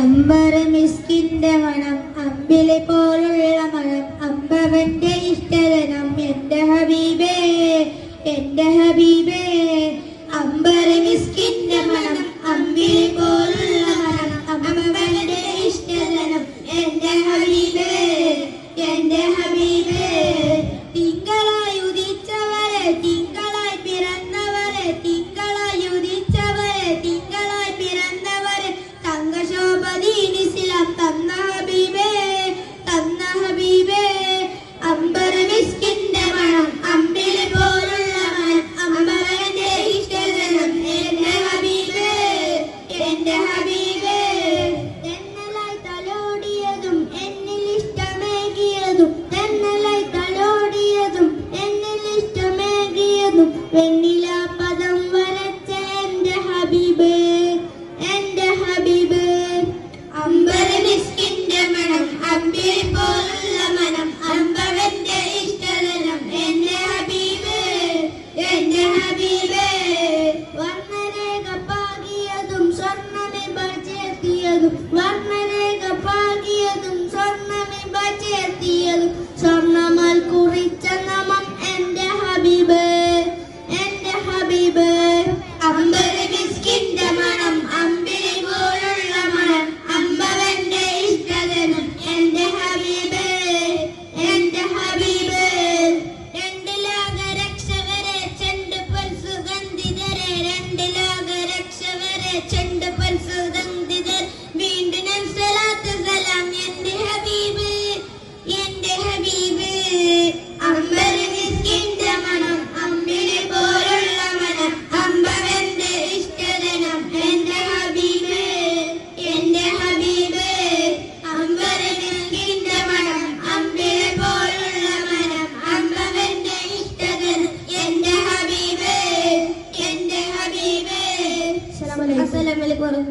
അമ്പറ മിസ്കിന്റെ മണം അമ്പിലെ പോലുള്ള മണം അമ്പവന്റെ ഇഷ്ടതനം എന്റെ ഹബീബേ എന്റെ ഹബീബ്. വെണ്ണിലാപദം വരച്ച എന്റെ ഹബീബ് എന്റെ ഹബീബ്. അമ്പര മിസ്കിന്റെ മണം അമ്പിൽ പോലുള്ള മനം അമ്പവന്റെ ഇഷ്ടതലം എന്റെ ഹബീബ് എന്റെ ഹബീബ്. വർണരേഖ പാകിയതും സ്വർണ ചേർത്തിയതും असलम